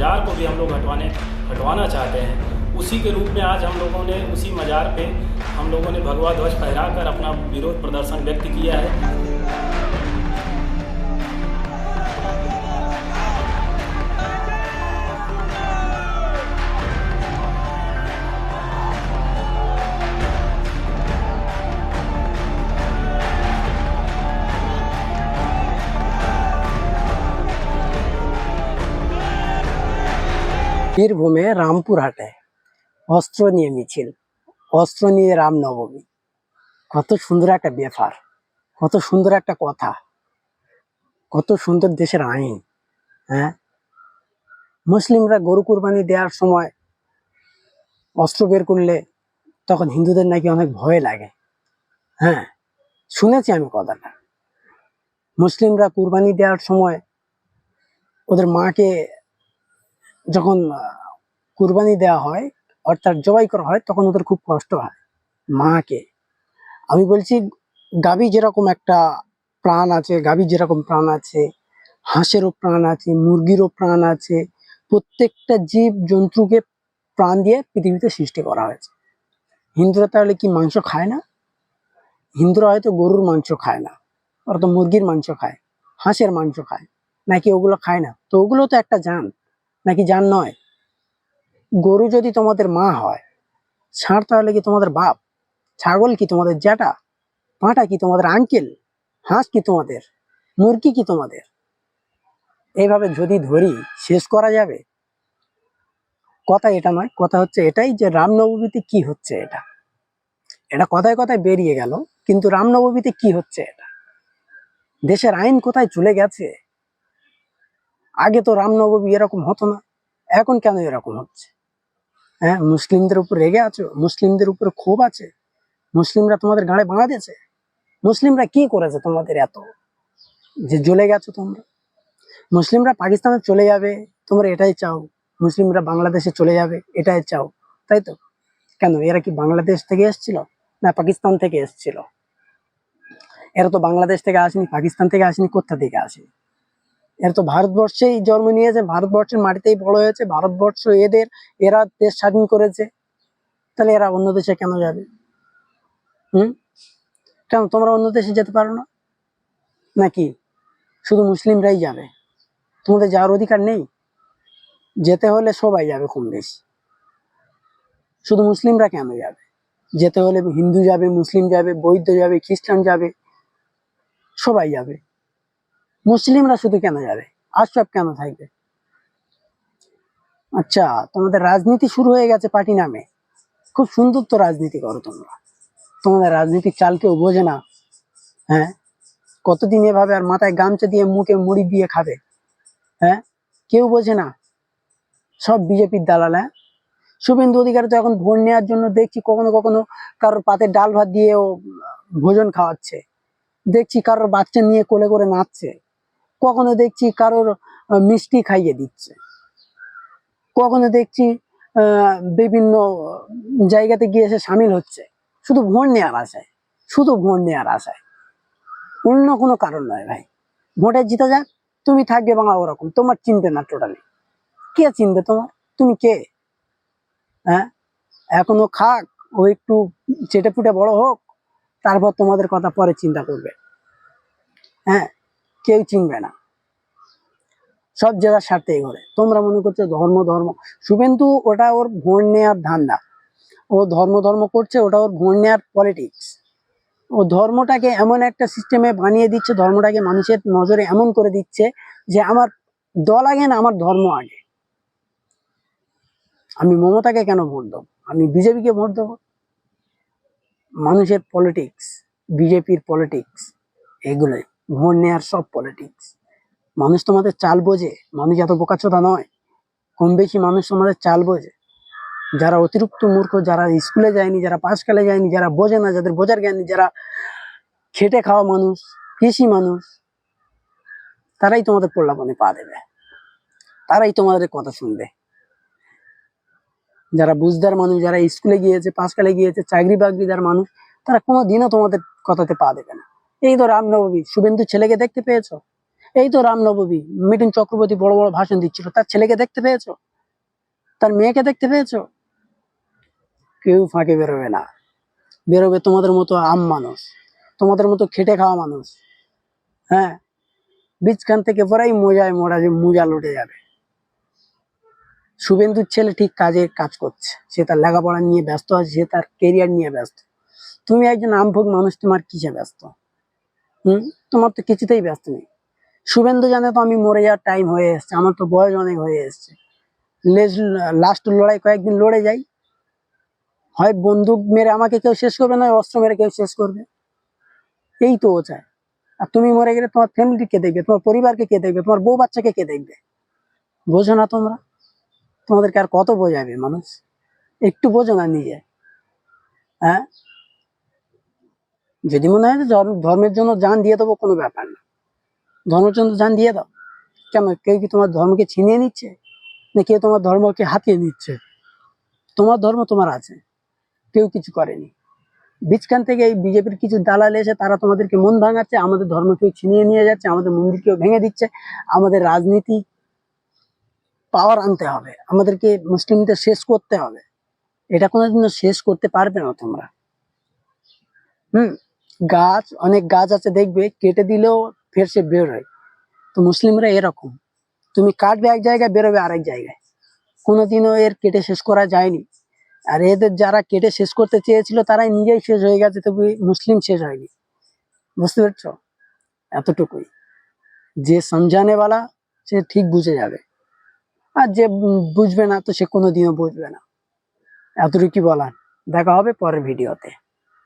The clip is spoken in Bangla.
मज़ार को भी हम लोग हटवाने, हटवाना चाहते हैं। उसी के रूप में आज हम लोगों ने उसी मज़ार पे हम लोगों ने भगवा ध्वज फहरा कर अपना विरोध प्रदर्शन व्यक्त किया है। বীরভূমে রামপুরহাটে অস্ত্র নিয়ে মিছিল, অস্ত্র নিয়ে রামনবমী। কত সুন্দর একটা ব্যাপার, কত সুন্দর একটা কথা, কত সুন্দর দেশের আইন হ্যাঁ? মুসলিমরা গরু কুরবানি দেওয়ার সময় অস্ত্র বের করলে তখন হিন্দুদের নাকি অনেক ভয় লাগে হ্যাঁ? শুনেছি আমি কথাটা। মুসলিমরা কুরবানি দেওয়ার সময় ওদের মাকে যখন কুরবানি দেওয়া হয়, অর্থাৎ জবাই করা হয়, তখন ওদের খুব কষ্ট হয় মাকে। আমি বলছি, গাভী যেরকম একটা প্রাণ আছে, গাভী যেরকম প্রাণ আছে, হাঁসেরও প্রাণ আছে, মুরগিরও প্রাণ আছে, প্রত্যেকটা জীব জন্তুকে প্রাণ দিয়ে পৃথিবীতে সৃষ্টি করা হয়েছে। হিন্দুরা তাহলে কি মাংস খায় না? হিন্দুরা হয়তো গরুর মাংস খায় না ওরা তো মুরগির মাংস খায়, হাঁসের মাংস খায়, নাকি ওগুলো খায় না? তো ওগুলো তো একটা জান। নাকি জান নয়? গরু যদি তোমাদের মা হয়, ষাঁড় তাহলে কি তোমাদের বাপ? ছাগল কি তোমাদের জ্যাঠা? পাঁটা কি তোমাদের আঙ্কেল? হাঁস কি তোমাদের? মুরগি কি তোমাদের? এইভাবে যদি ধরি, শেষ করা যাবে? কথা এটা নয়, কথা হচ্ছে এটাই যে রামনবমীতে কি হচ্ছে এটা। এটা কথায় কথায় বেরিয়ে গেল, কিন্তু রামনবমীতে কি হচ্ছে এটা? দেশের আইন কোথায় চলে গেছে? আগে তো রামনবমী এরকম হতো না। এখন কেন এরকম হচ্ছে? হ্যাঁ মুসলিমদের উপর রেগে আছো? মুসলিমদের উপর ক্ষোভ আছে? মুসলিমরা তোমাদের গাঁড়ে বাঁধা দিয়েছে? মুসলিমরা কি করেছে তোমাদের এত? যে জ্বলে গেছো তোমরা? মুসলিমরা পাকিস্তানে চলে যাবে, তোমরা এটাই চাও। মুসলিমরা বাংলাদেশে চলে যাবে, এটাই চাও। তাই তো? কেন? এরা কি বাংলাদেশ থেকে এসেছিল? না পাকিস্তান থেকে এসেছিল? এরা তো বাংলাদেশ থেকে আসেনি, পাকিস্তান থেকে আসেনি, কোথা থেকে আসেনি? এরা তো ভারতবর্ষেই জন্ম নিয়েছে, ভারতবর্ষের মাটিতেই বড় হয়েছে, ভারতবর্ষ এদের, এরা দেশ স্বাধীন করেছে। তাহলে এরা অন্য দেশে কেন যাবে? হুম? কেন তোমরা অন্য দেশে যেতে পারো না? নাকি শুধু মুসলিমরাই যাবে? তোমাদের যাওয়ার অধিকার নেই? যেতে হলে সবাই যাবে কম বেশি শুধু মুসলিমরা কেন যাবে? যেতে হলে হিন্দু যাবে, মুসলিম যাবে, বৌদ্ধ যাবে, খ্রিস্টান যাবে, সবাই যাবে। মুসলিমরা শুধু কেন যাবে? আশরাফ কেন থাকবে? আচ্ছা তোমাদের রাজনীতি শুরু হয়ে গেছে পার্টি নামে। খুব সুন্দর তো রাজনীতি করো তোমরা। তোমাদের রাজনীতির চাল কেউ বোঝে না। হ্যাঁ? কতদিন এভাবে আর মাথায় গামছা দিয়ে মুখে মুড়ি দিয়ে খাবে? হ্যাঁ? কেউ বোঝে না। সব বিজেপির দালাল হ্যাঁ? শুভেন্দু অধিকারী তো এখন ভোট নেওয়ার জন্য দেখছি কখনো কখনো কারোর পাতে ডাল ভাত দিয়েও ভোজন খাওয়াচ্ছে। দেখছি কারোর বাচ্চা নিয়ে কোলে করে নাচছে। কখনো দেখছি কারোর মিষ্টি খাইয়ে দিচ্ছে। কখনো দেখছি বিভিন্ন জায়গাতে গিয়ে এসে সামিল হচ্ছে। শুধু ভোট নেওয়ার আশায়, শুধু ভোট নেওয়ার আশায়। অন্য কোনো কারণ নয় ভাই। ভোটে জিতে যাক, তুমি থাকবে বাংলা ওরকম। তোমার চিনবে না টোটালি কে চিনবে তোমার? তুমি কে? হ্যাঁ? এখনও খাক, ও একটু চেটে ফুটে বড় হোক, তারপর তোমাদের কথা পরে চিন্তা করবে। হ্যাঁ? কেউ চিনবে না। সব জায়গার স্বার্থে ঘরে। তোমরা মনে করছ ধর্ম ধর্ম। শুভেন্দু, ওটা ওর ভোট নেওয়ার ধান্দা। ও ধর্ম ধর্ম করছে, ওটা ওর ভোট নেওয়ার পলিটিক্স ও ধর্মটাকে এমন একটা সিস্টেমে বানিয়ে দিচ্ছে, ধর্মটাকে মানুষের নজরে এমন করে দিচ্ছে যে আমার দল আগে না, আমার ধর্ম আগে। আমি মমতাকে কেন ভোট দেবো? আমি বিজেপিকে ভোট দেবো? মানুষের পলিটিক্স বিজেপির পলিটিক্স এগুলোই। ভোট নেওয়ার সব পলিটিক্স মানুষ তোমাদের চাল বোঝে, মানুষ এত বোকাচোদা নয়। কম বেশি মানুষ তোমাদের চাল বোঝে। যারা অতিরিক্ত মূর্খ, যারা স্কুলে যায়নি, যারা পাশকালে যায়নি, যারা বোঝে না, যাদের বোঝার জ্ঞান যারা খেটে খাওয়া মানুষ, কৃষি মানুষ, তারাই তোমাদের প্রলাপনে পা দেবে। তারাই তোমাদের কথা শুনবে। যারা বুঝদার মানুষ, যারা স্কুলে গিয়েছে পাশকালে গিয়েছে, চাকরি বাকরিদার মানুষ, তারা কোনো দিনও তোমাদের কথাতে পা দেবে না। এই তো রামনবমী শুভেন্দু ছেলেকে দেখতে পেয়েছ? এই তো রামনবমী মিঠুন চক্রবর্তী বড় বড় ভাষণ দিচ্ছিল, তার ছেলেকে দেখতে পেয়েছ? তার মেয়েকে দেখতে পেয়েছ? কেউ ফাঁকে বেরোবে না। বেরোবে তোমাদের মতো আম মানুষ, তোমাদের মতো খেটে খাওয়া মানুষ। হ্যাঁ বীজখান থেকে পরাই মোজায় যে মোজা লুটে যাবে। শুভেন্দুর ছেলে ঠিক কাজে কাজ করছে, সে তার লেখাপড়া নিয়ে ব্যস্ত আছে, সে তার কেরিয়ার নিয়ে ব্যস্ত। তুমি একজন আমভোগ মানুষ, তোমার কিসে ব্যস্ত? হুম? তোমার তো কিছুতেই ব্যস্ত নেই। শুভেন্দু জানে তো আমি মরে যাওয়ার টাইম হয়ে এসছে। আমার তো বয়স অনেক হয়ে এসছে। লেজ লাস্ট লড়াই কয়েকদিন লড়ে যাই। হয় বন্দুক মেরে আমাকে কেউ শেষ করবে না অস্ত্র মেরে কেউ শেষ করবে। এই তো ও চায়। আর তুমি মরে গেলে তোমার ফ্যামিলি কে দেখবে? তোমার পরিবারকে কে দেখবে? তোমার বউ বাচ্চাকে কে দেখবে? বোঝো না তোমরা। তোমাদেরকে আর কত বোঝাবে মানুষ? একটু বোঝো না নিজে। হ্যাঁ? যদি মনে হয় ধর্মের জন্য যান দিয়ে দেবো, কোনো ব্যাপার না। ধর্মের জন্য যান দিয়ে দাও। কেন? কেউ কি তোমার ধর্মকে ছিনিয়ে নিচ্ছে? না কেউ তোমার ধর্মকে হাতিয়ে নিচ্ছে? তোমার ধর্ম তোমার আছে। কেউ কিছু করেনি। বীজখান থেকে এই বিজেপির কিছু দালাল এসে তারা তোমাদেরকে মন ভাঙাচ্ছে, আমাদের ধর্মকেও ছিনিয়ে নিয়ে যাচ্ছে, আমাদের মন্দিরকেও ভেঙে দিচ্ছে, আমাদের রাজনীতি পাওয়ার আনতে হবে, আমাদেরকে মুসলিমদের শেষ করতে হবে। এটা কোনোদিনও শেষ করতে পারবে না তোমরা। হুম? গাছ, অনেক গাছ আছে দেখবে, কেটে দিলেও ফের সে বেরোয় তো মুসলিমরা এরকম। তুমি কাটবে এক জায়গায়, বেরোবে আরেক জায়গায়। কোনোদিনও এর কেটে শেষ করা যায়নি। আর এদের যারা কেটে শেষ করতে চেয়েছিল, তারাই নিজেই শেষ হয়ে গেছে, তবু মুসলিম শেষ হয়নি। বুঝতে পারছ? এতটুকুই। যে সমঝানে वाला সে ঠিক বুঝে যাবে। আর যে বুঝবে না, তো সে কোনোদিনও বুঝবে না। এতটুকুই বলার। দেখা হবে পরের ভিডিওতে।